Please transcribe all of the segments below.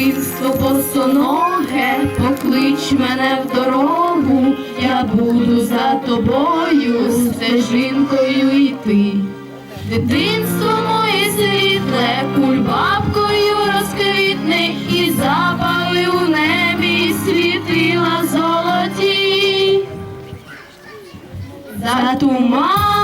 дитинство босоноге, поклич мене в дорогу, я буду за тобою стежинкою йти. Дитинство моє світле, кульбабкою розквітне і запали у небі світила золоті. За туманами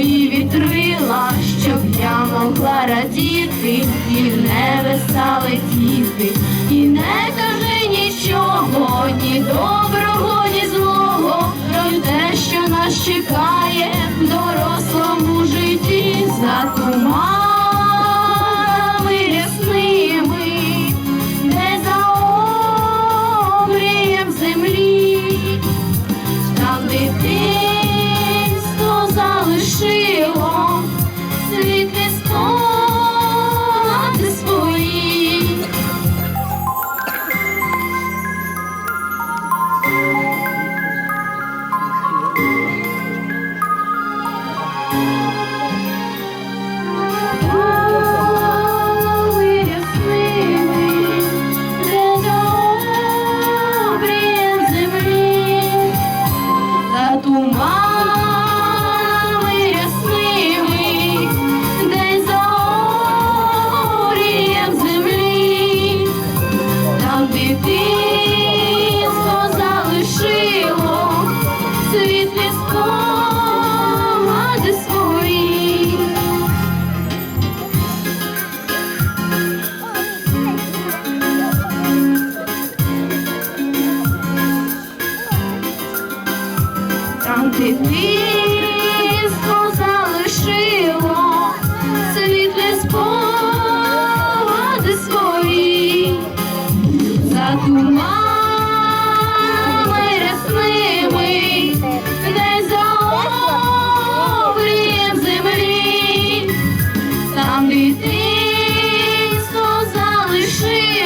мої вітрила, щоб я могла радіти і в небеса летіти. І не кажи нічого, ні доброго, ні злого, про те, що нас чекає в дорослому житті за туманами рясними, де за землі. Там дитинство Мами дитинство залишило світлі спогади свої, за тумами рясними, де за обрієм землі, там дитинство залишило.